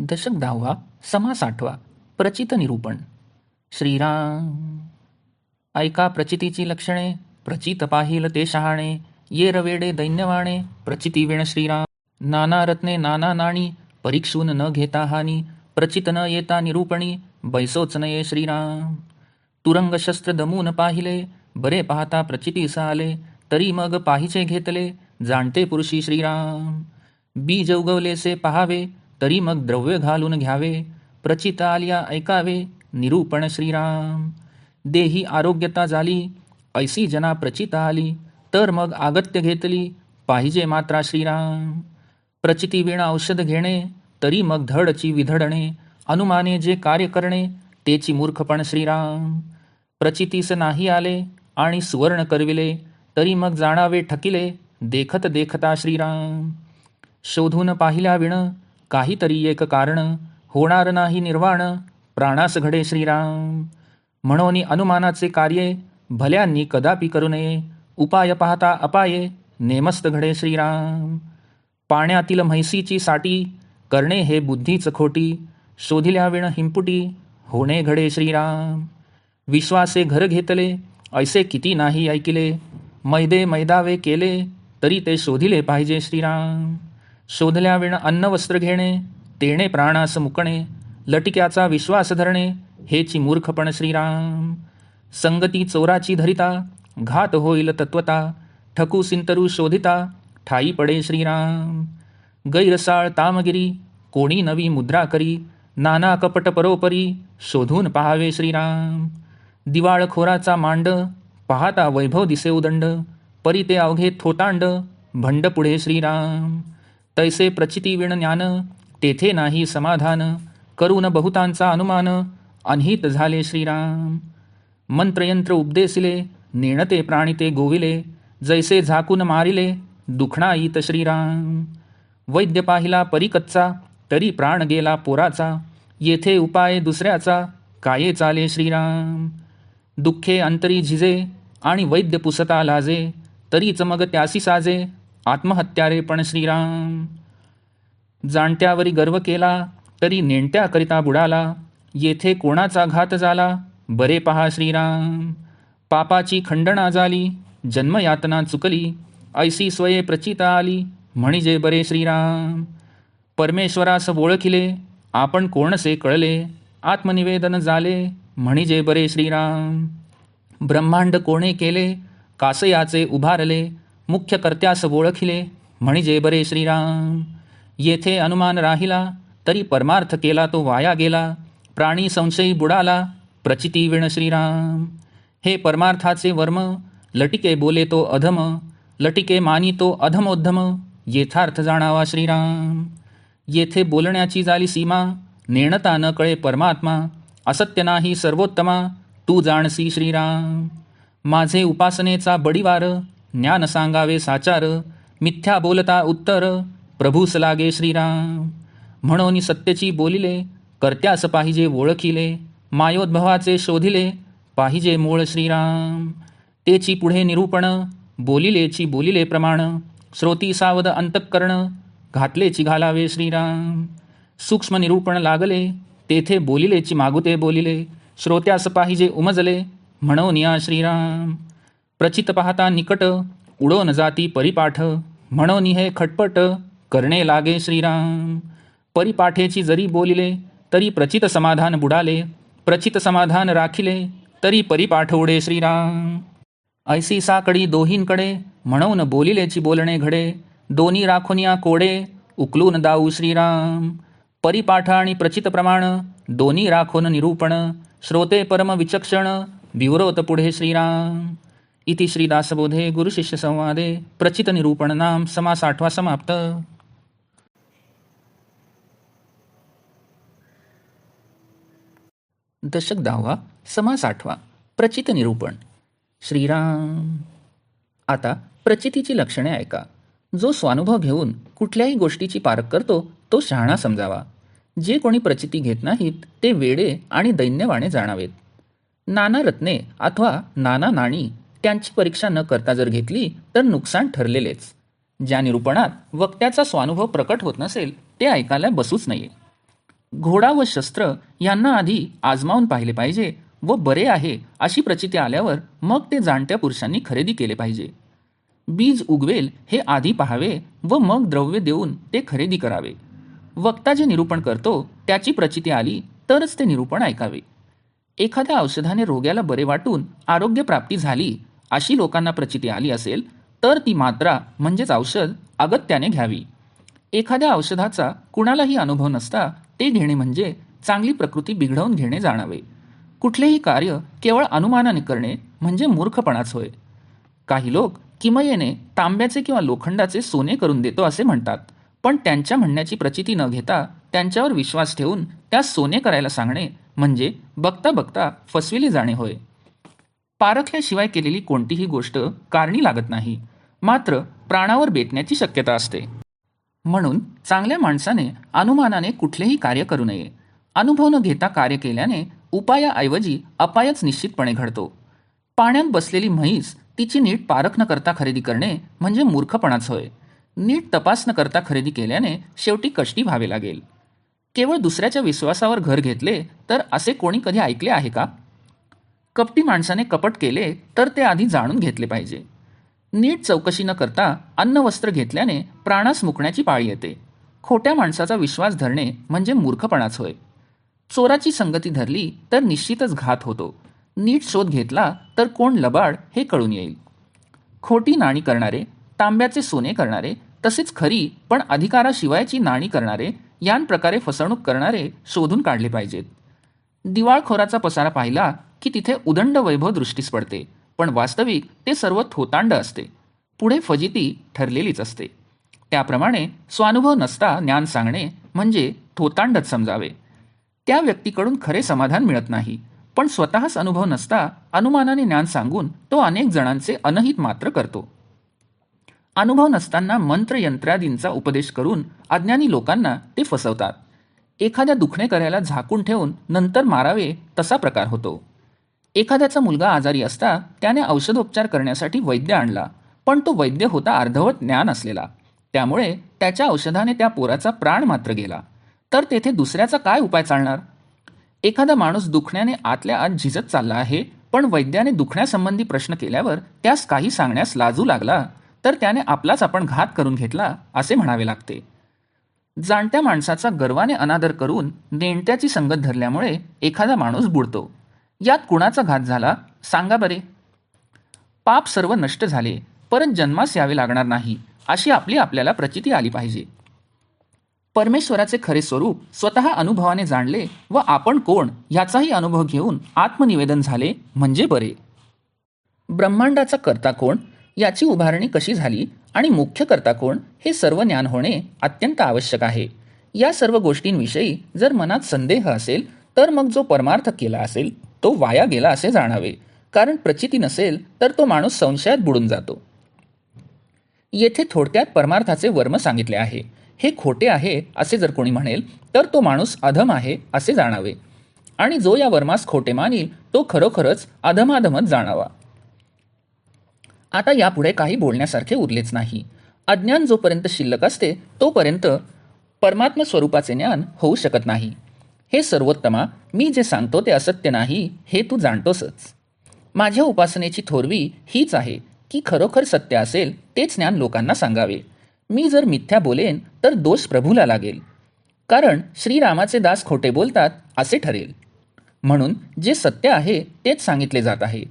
दशक दहावा समास आठवा प्रचित निरूपण. श्रीराम ऐका प्रचितीची लक्षणे प्रचित पाहिल ते शहाणे ये रवेडे दैन्यवाणे प्रचिती विण श्रीराम. नाना रत्ने नाना नाणी परीक्षून न घेता हानी प्रचित न येता निरूपणी बैसोच नये श्रीराम. तुरंग शस्त्र दमून पाहिले बरे पाहता प्रचितीस आले तरी मग पाहिचे घेतले जाणते पुरुषी श्रीराम. बीज उगवलेसे पहावे तरी मग द्रव्य घालून घ्यावे प्रचितालिया ऐकावे निरूपण श्रीराम. देही आरोग्यता झाली ऐसी जना प्रचिता आली तर मग आगत्य घेतली पाहिजे मात्रा श्रीराम. प्रचितीविणा औषध घेणे तरी मग धडची विधडणे अनुमाने जे कार्य करणे तेची मूर्खपण श्रीराम. प्रचितीस नाही आले आणि सुवर्ण करविले तरी मग जाणावे ठकिले देखत देखता श्रीराम. शोधून पाहिल्या विण काहीतरी एक कारण. होणार नाही निर्वाण. प्राणास घडे श्रीराम. म्हणून अनुमानाचे कार्ये भल्यांनी कदापि करू नये उपाय पाहता अपाये नेमस्त घडे श्रीराम. पाण्यातील म्हैसीची साठी करणे हे बुद्धीच खोटी. शोधिल्याविण हिंपुटी होणे घडे श्रीराम. विश्वासे घर घेतले ऐसे किती नाही ऐकिले. मैदे मैदावे केले तरी ते शोधिले पाहिजे श्रीराम. शोधल्याविण अन्न वस्त्र घेणे तेणे प्राणास मुकणे लटिक्याचा विश्वास धरणे हेची मूर्खपण श्रीराम. संगती चोराची धरिता घात होईल तत्वता ठकू सिंतरू शोधिता ठाई पडे श्रीराम. गैरसाळ तामगिरी कोणी नवी मुद्रा करी नाना कपट परोपरी शोधून पहावे श्रीराम. दिवाळखोराचा मांड पाहता वैभव दिसे उदंड परी ते अवघे थोतांड भंड पुढे श्रीराम. तैसे प्रचितीविण ज्ञान तेथे नाही समाधान करून बहुतांचा अनुमान अनहित झाले श्रीराम. मंत्रयंत्र उपदेशिले नेणते प्राणिते गोविले जैसे झाकून मारिले दुखणाईत श्रीराम. वैद्य पाहिला परिकच्चा तरी प्राण गेला पोराचा येथे उपाय दुसऱ्याचा काये चाले श्रीराम. दुःखे अंतरी झिजे आणि वैद्य पुसता लाजे तरीच मग त्यासी साजे आत्महत्यारे पण श्रीराम. जाणत्यावरी गर्व केला तरी नेणत्याकरिता बुडाला. येथे कोणाचा घात झाला? बरे पहा श्रीराम. पापाची खंडणा झाली जन्मयातना चुकली ऐसी स्वये प्रचिता आली म्हणजे बरे श्रीराम. परमेश्वरास ओळखिले आपण कोणसे कळले? आत्मनिवेदन झाले म्हणजे बरे श्रीराम. ब्रह्मांड कोणे केले? कासयाचे उभारले मुख्य कर्त्यास ओळखिले म्हणजे बरे श्रीराम. येथे अनुमान राहिला तरी परमार्थ केला तो वाया गेला. प्राणी संशयी बुडाला प्रचिती विण श्रीराम. हे परमार्थाचे वर्म लटिके बोले तो अधम. लटिके मानी तो अधमोद्धम. येथार्थ जाणावा श्रीराम. येथे बोलण्याची झाली सीमा नेणता न कळे परमात्मा. असत्य नाही सर्वोत्तमा तू जाणसी श्रीराम. माझे उपासनेचा बडीवार ज्ञान सांगावे साचार मिथ्या बोलता उत्तर प्रभूस लागे श्रीराम. म्हणून सत्यची बोलिले कर्त्यास पाहिजे ओळखिले मायोद्भवाचे शोधिले पाहिजे मूळ श्रीराम. तेची पुढे निरूपण बोलिलेची बोलिले प्रमाण श्रोती सावध अंतःकरण घातलेची घालावे श्रीराम. सूक्ष्म निरूपण लागले तेथे बोलिलेची मागुते बोलिले श्रोत्यास पाहिजे उमजले म्हणून या श्रीराम. प्रचित पाहता निकट उडोन जाती परिपाठ म्हणून हे खटपट करणे लागे श्रीराम. परिपाठेची जरी बोलिले तरी प्रचित समाधान बुडाले प्रचित समाधान राखिले तरी परिपाठ उडे श्रीराम. ऐसी साकडी दोहींकडे म्हणून बोलिलेची बोलणे घडे दोन्ही राखुनिया कोडे उकलून दाऊ श्रीराम. परिपाठ आणि प्रचित प्रमाण दोन्ही राखून निरूपण श्रोते परम विचक्षण विवरोत पुढे श्रीराम. इति श्रीदासबोधे गुरुशिष्यसंवादे प्रचित निरूपण नाम समास आठवा समाप्त। दशक दहावा समास आठवा प्रचित निरूपण श्रीराम। आता प्रचितीची लक्षणे ऐका. जो स्वानुभव घेऊन कुठल्याही गोष्टीची पारख करतो तो शहाणा समजावा. जे कोणी प्रचिती घेत नाहीत ते वेडे आणि दैन्यवाणे जाणावेत. नाना रत्ने अथवा नाना नाणी त्यांची परीक्षा न करता जर घेतली तर नुकसान ठरलेलेच. ज्या निरूपणात वक्त्याचा स्वानुभव प्रकट होत नसेल ते ऐकायला बसूच नये. घोडा व शस्त्र यांना आधी आजमावून पाहिले पाहिजे व बरे आहे अशी प्रचिती आल्यावर मग ते जाणत्या पुरुषांनी खरेदी केले पाहिजे. बीज उगवेल हे आधी पाहावे व मग द्रव्य देऊन ते खरेदी करावे. वक्ता जे निरूपण करतो त्याची प्रचिती आली तरच ते निरूपण ऐकावे. एखाद्या औषधाने रोग्याला बरे वाटून आरोग्य प्राप्ती झाली अशी लोकांना प्रचिती आली असेल तर ती मात्रा म्हणजेच औषध अगत्याने घ्यावी. एखाद्या औषधाचा कुणालाही अनुभव नसता ते घेणे म्हणजे चांगली प्रकृती बिघडवून घेणे जाणावे. कुठलेही कार्य केवळ अनुमानाने करणे म्हणजे मूर्खपणाच होय. काही लोक किमयेने तांब्याचे किंवा लोखंडाचे सोने करून देतो असे म्हणतात पण त्यांच्या म्हणण्याची प्रचिती न घेता त्यांच्यावर विश्वास ठेवून त्यास सोने करायला सांगणे म्हणजे बघता बघता फसविले जाणे होय. पारखल्याशिवाय केलेली कोणतीही गोष्ट कारणी लागत नाही मात्र प्राणावर बेतण्याची शक्यता असते. म्हणून चांगल्या माणसाने अनुमानाने कुठलेही कार्य करू नये. अनुभव न घेता कार्य केल्याने उपायाऐवजी अपायच निश्चितपणे घडतो. पाण्यात बसलेली म्हैस तिची नीट पारख न करता खरेदी करणे म्हणजे मूर्खपणाच होय. नीट तपास न करता खरेदी केल्याने शेवटी कष्टी व्हावे लागेल. केवळ दुसऱ्याच्या विश्वासावर घर घेतले तर असे कोणी कधी ऐकले आहे का? कपटी माणसाने कपट केले तर ते आधी जाणून घेतले पाहिजे. नीट चौकशी न करता अन्न वस्त्र घेतल्याने प्राणास मुकण्याची पाळी येते. खोट्या माणसाचा विश्वास धरणे म्हणजे मूर्खपणाच होय. चोराची संगती धरली तर निश्चितच घात होतो. नीट शोध घेतला तर कोण लबाड हे कळून येईल. खोटी नाणी करणारे तांब्याचे सोने करणारे तसेच खरी पण अधिकाराशिवायची नाणी करणारे यांप्रकारे फसवणूक करणारे शोधून काढले पाहिजेत. दिवाळखोराचा पसारा पाहिला की तिथे उदंड वैभव दृष्टीस पडते पण वास्तविक ते सर्व थोतांड असते. पुढे फजिती ठरलेलीच असते. त्याप्रमाणे स्वानुभव नसता ज्ञान सांगणे म्हणजे थोतांडच समजावे. त्या व्यक्तीकडून खरे समाधान मिळत नाही पण स्वतःच अनुभव नसता अनुमानाने ज्ञान सांगून तो अनेक जणांचे अनहित मात्र करतो. अनुभव नसताना मंत्र यंत्रादींचा उपदेश करून अज्ञानी लोकांना ते फसवतात. एखाद्या दुखणे करायला झाकून ठेवून नंतर मारावे तसा प्रकार होतो. एखाद्याचा मुलगा आजारी असता त्याने औषधोपचार करण्यासाठी वैद्य आणला पण तो वैद्य होता अर्धवट ज्ञान असलेला. त्यामुळे त्याच्या औषधाने त्या पोराचा प्राण मात्र गेला. तर तेथे दुसऱ्याचा काय उपाय चालणार? एखादा माणूस दुखण्याने आतल्या आत झिजत चालला आहे पण वैद्याने दुखण्यासंबंधी प्रश्न केल्यावर त्यास काही सांगण्यास लाजू लागला तर त्याने आपलाच आपण घात करून घेतला असे म्हणावे लागते. जाणत्या माणसाचा गर्वाने अनादर करून नेणत्याची संगत धरल्यामुळे एखादा माणूस बुडतो. यात कुणाचा घात झाला? सांगा बरे. पाप सर्व नष्ट झाले परत जन्मास यावे लागणार नाही अशी आपली आपल्याला प्रचिती आली पाहिजे. परमेश्वराचे खरे स्वरूप स्वतः अनुभवाने जाणले व आपण कोण याचाही अनुभव घेऊन आत्मनिवेदन झाले म्हणजे बरे. ब्रह्मांडाचा कर्ता कोण याची उभारणी कशी झाली आणि मुख्य कर्ता कोण हे सर्व ज्ञान होणे अत्यंत आवश्यक आहे. या सर्व गोष्टींविषयी जर मनात संदेह असेल तर मग जो परमार्थ केला असेल तो वाया गेला असे जाणावे. कारण प्रचिती नसेल तर तो माणूस संशयात बुडून जातो. येथे थोडक्यात परमार्थाचे वर्म सांगितले आहे. हे खोटे आहे असे जर कोणी म्हणेल तर तो माणूस अधम आहे असे जाणावे. आणि जो या वर्मास खोटे मानील तो खरोखरच अधमाधमच जाणावा. आता यापुढे काही बोलण्यासारखे उरलेच नाही. अज्ञान जोपर्यंत शिल्लक असते तोपर्यंत परमात्म स्वरूपाचे ज्ञान होऊ शकत नाही. हे सर्वोत्तमा मी जे सांगतो ते असत्य नाही हे तू जाणतोसच. माझ्या उपासनेची थोरवी हीच आहे की खरोखर सत्य असेल तेच ज्ञान लोकांना सांगावे. मी जर मिथ्या बोलेन तर दोष प्रभूला लागेल. कारण श्रीरामाचे दास खोटे बोलतात असे ठरेल. म्हणून जे सत्य आहे तेच सांगितले जात आहे.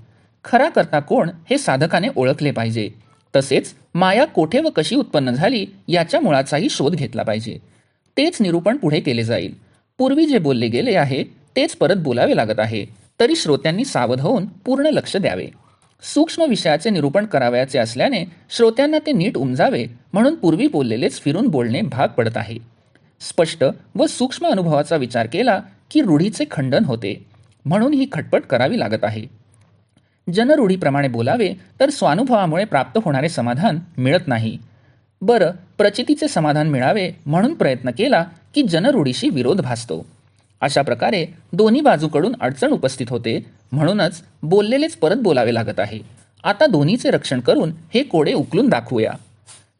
खरा करता कोण हे साधकाने ओळखले पाहिजे. तसेच माया कोठे व कशी उत्पन्न झाली याच्या मुळाचाही शोध घेतला पाहिजे. तेच निरूपण पुढे केले जाईल. पूर्वी जे बोलले गेले आहे तेच परत बोलावे लागत आहे. तरी श्रोत्यांनी सावध होऊन पूर्ण लक्ष द्यावे. सूक्ष्म विषयाचे निरूपण करावयाचे असल्याने श्रोत्यांना ते नीट उमजावे म्हणून पूर्वी बोललेलेच फिरून बोलणे भाग पडत आहे. स्पष्ट व सूक्ष्म अनुभवाचा विचार केला की रूढीचे खंडन होते. म्हणून ही खटपट करावी लागत आहे. जनरूढीप्रमाणे बोलावे तर स्वानुभवामुळे प्राप्त होणारे समाधान मिळत नाही. बरं प्रचितीचे समाधान मिळावे म्हणून प्रयत्न केला की जनरूढीशी विरोध भासतो. अशा प्रकारे दोन्ही बाजूकडून अडचण उपस्थित होते म्हणूनच बोललेलेच परत बोलावे लागत आहे. आता दोन्हीचे रक्षण करून हे कोडे उकलून दाखवूया.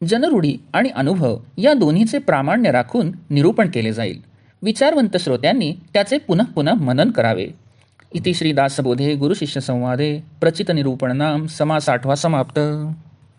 जनरूढी आणि अनुभव या दोन्हीचे प्रामाण्य राखून निरूपण केले जाईल. विचारवंत श्रोत्यांनी त्याचे पुनः पुनः मनन करावे. इति श्रीदासबोधे गुरुशिष्य संवादे प्रचित निरूपण नाम समास आठवा समाप्त.